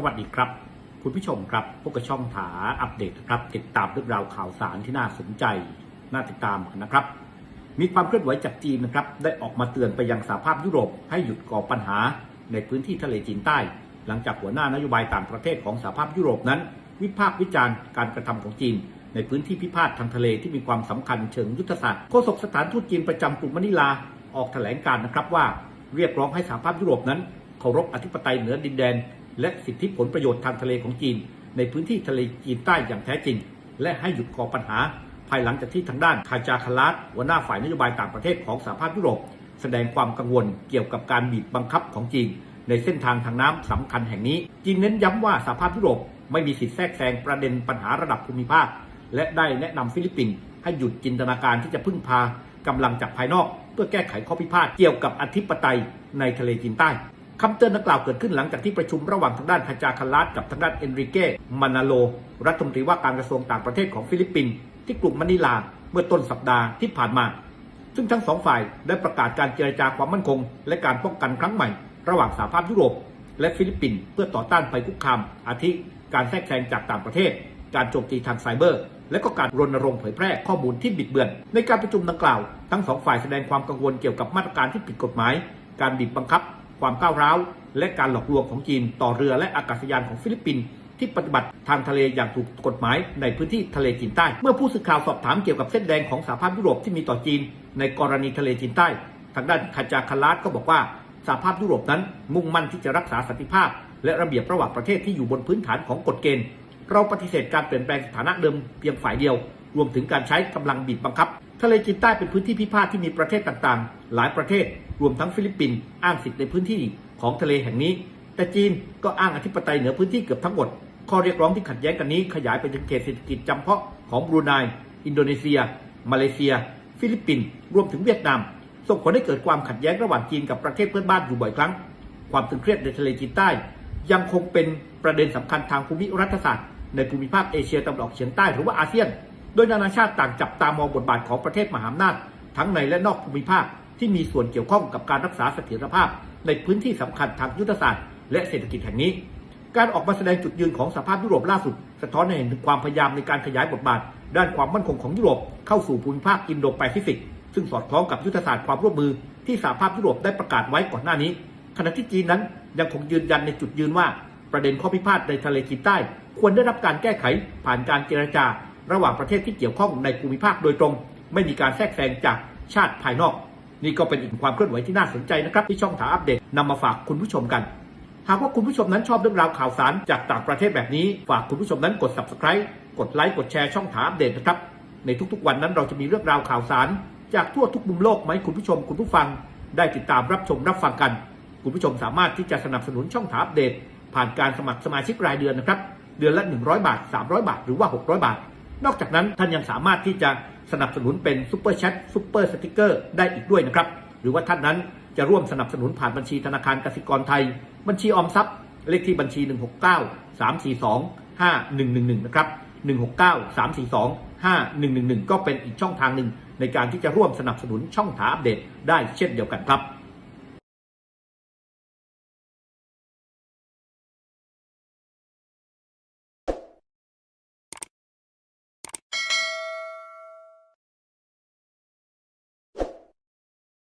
สวัสดีครับ คุณผู้ชมครับพวกกระช่องถาอัปเดตครับ ติดตามเรื่องราวข่าวสารที่น่าสนใจ น่าติดตามกันนะครับ มีความเคลื่อนไหวจากจีนนะครับ ได้ออกมาเตือนไปยังสหภาพยุโรปให้หยุดก่อปัญหาในพื้นที่ทะเลจีนใต้ หลังจากหัวหน้านโยบายต่างประเทศของสหภาพยุโรปนั้น วิพากษ์วิจารณ์การกระทำของจีน ในพื้นที่พิพาททางทะเลที่มีความสำคัญเชิงยุทธศาสตร์โฆษกสถานทูตจีนประจำกรุงมะนิลาออกแถลงการนะครับว่า เรียกร้องให้สหภาพยุโรปนั้นเคารพอธิปไตยเหนือดินแดน และสิทธิผลประโยชน์ทางทะเลของจีน ในพื้นที่ทะเลจีนใต้อย่างแท้จริง และให้หยุดก่อปัญหา ภายหลังจากที่ทางด้านคาจาคาลัสหัวหน้าฝ่ายนโยบายต่างประเทศของสหภาพยุโรป แสดงความกังวลเกี่ยวกับการบีบบังคับของจีน ในเส้นทางทางน้ำสำคัญแห่งนี้จีนเน้นย้ำว่าสหภาพยุโรปไม่มีสิทธิแทรกแซงประเด็นปัญหาระดับภูมิภาค และได้แนะนำฟิลิปปินส์ให้หยุดจินตนาการที่จะพึ่งพากำลังจากภายนอก เพื่อแก้ไขข้อพิพาทเกี่ยวกับอธิปไตยในทะเลจีนใต้ คำเตือนดังกล่าวเกิดขึ้นหลังจากที่ประชุมระหว่างทางด้านคาจาคาลัสกับทางด้านเอนริเก้มานาโล รัฐมนตรีว่าการกระทรวงต่างประเทศของฟิลิปปินส์ที่กรุงมะนิลาเมื่อต้นสัปดาห์ที่ผ่านมา ซึ่งทั้งสองฝ่ายได้ประกาศการเจรจาความมั่นคง และการป้องกันครั้งใหม่ ระหว่างสหภาพยุโรป และฟิลิปปินส์เพื่อต่อต้านภัยคุกคาม อาทิการแทรกแซงจากต่างประเทศ การโจมตีทางไซเบอร์ และก็การรณรงค์เผยแพร่ข้อมูลที่บิดเบือน ในการประชุมดังกล่าว ทั้งสองฝ่ายแสดงความกังวลเกี่ยวกับมาตรการที่ผิดกฎหมาย การบีบบังคับ ความก้าวร้าว และการหลอกลวงของจีนต่อเรือและอากาศยานของฟิลิปปินส์ที่ปฏิบัติทางทะเลอย่างถูกกฎหมายในพื้นที่ทะเลจีนใต้ เมื่อผู้สื่อข่าวสอบถามเกี่ยวกับเส้นแดงของสหภาพยุโรปที่มีต่อจีน ในกรณีทะเลจีนใต้ ทางด้านคาจาคาลัสก็บอกว่าสหภาพยุโรปนั้นมุ่งมั่นที่จะรักษาสันติภาพ และระเบียบระหว่างประเทศที่อยู่บนพื้นฐานของกฎเกณฑ์ เราปฏิเสธการเปลี่ยนแปลงสถานะเดิมเพียงฝ่ายเดียว รวมถึงการใช้กำลังบีบบังคับ ทะเลจีนใต้เป็นพื้นที่พิพาทที่มีประเทศต่างๆ หลายประเทศ รวมทั้งฟิลิปปินส์อ้างสิทธิ์ในพื้นที่ของทะเลแห่งนี้ แต่จีนก็อ้างอธิปไตยเหนือพื้นที่เกือบทั้งหมด ข้อเรียกร้องที่ขัดแย้งกันนี้ขยายไปถึงเขตเศรษฐกิจจำเพาะของบรูไน อินโดนีเซีย มาเลเซีย ฟิลิปปินส์รวมถึงเวียดนาม ส่งผลให้เกิดความขัดแย้งระหว่างจีนกับประเทศเพื่อนบ้านอยู่บ่อยครั้ง ความตึงเครียดในทะเลจีนใต้ ยังคงเป็นประเด็นสำคัญทางภูมิรัฐศาสตร์ในภูมิภาคเอเชียตะวันออกเฉียงใต้หรือว่าอาเซียน โดยนานาชาติต่างจับตามองบทบาทของประเทศมหาอำนาจทั้งในและนอกภูมิภาค ที่มีส่วนเกี่ยวข้องกับการรักษาเสถียรภาพ ในพื้นที่สำคัญทางยุทธศาสตร์และเศรษฐกิจแห่งนี้ การออกมาแสดงจุดยืนของสภาพยุโรปล่าสุด สะท้อนให้เห็นถึงความพยายามในการขยายบทบาท ด้านความมั่นคงของยุโรปเข้าสู่ภูมิภาคอินโดแปซิฟิก ซึ่งสอดคล้องกับยุทธศาสตร์ความร่วมมือที่สหภาพยุโรปได้ประกาศไว้ก่อนหน้านี้ ขณะที่จีนนั้นยังคงยืนยันในจุดยืนว่า ประเด็นข้อพิพาทในทะเลจีนใต้ ควรได้รับการแก้ไขผ่านการเจรจา ระหว่างประเทศที่เกี่ยวข้องในภูมิภาคโดยตรง ไม่มีการแทรกแซงจากชาติภายนอก นี่ก็เป็นอีกความเคลื่อนไหวที่น่าสนใจนะครับที่ช่องถาอัปเดตนำมาฝากคุณผู้ชมกัน หากว่าคุณผู้ชมนั้นชอบเรื่องราวข่าวสารจากต่างประเทศแบบนี้ ฝากคุณผู้ชมนั้นกด subscribe กดไลค์กดแชร์ช่องถาอัปเดตนะครับในทุกๆ วันนั้นเราจะมีเรื่องราวข่าวสาร จากทั่วทุกมุมโลกมาให้คุณผู้ชมคุณผู้ฟัง ได้ติดตามรับชมรับฟังกัน คุณผู้ชมสามารถที่จะสนับสนุนช่องถาอัปเดต ผ่านการสมัครสมาชิกรายเดือนนะครับเดือนละ 100 บาท 300 บาท หรือว่า 600 บาท นอกจากนั้นท่านยังสามารถที่จะ สนับสนุนเป็นซุปเปอร์แชทซุปเปอร์สติกเกอร์ได้อีกด้วยนะครับ หรือว่าท่านนั้นจะร่วมสนับสนุนผ่านบัญชีธนาคารกสิกรไทย บัญชีออมทรัพย์ เลขที่บัญชี 169 342 5111 นะครับ 169 342 5111 ก็เป็นอีกช่องทางหนึ่งในการที่จะร่วมสนับสนุนช่องถาอัปเดตได้เช่นเดียวกันครับ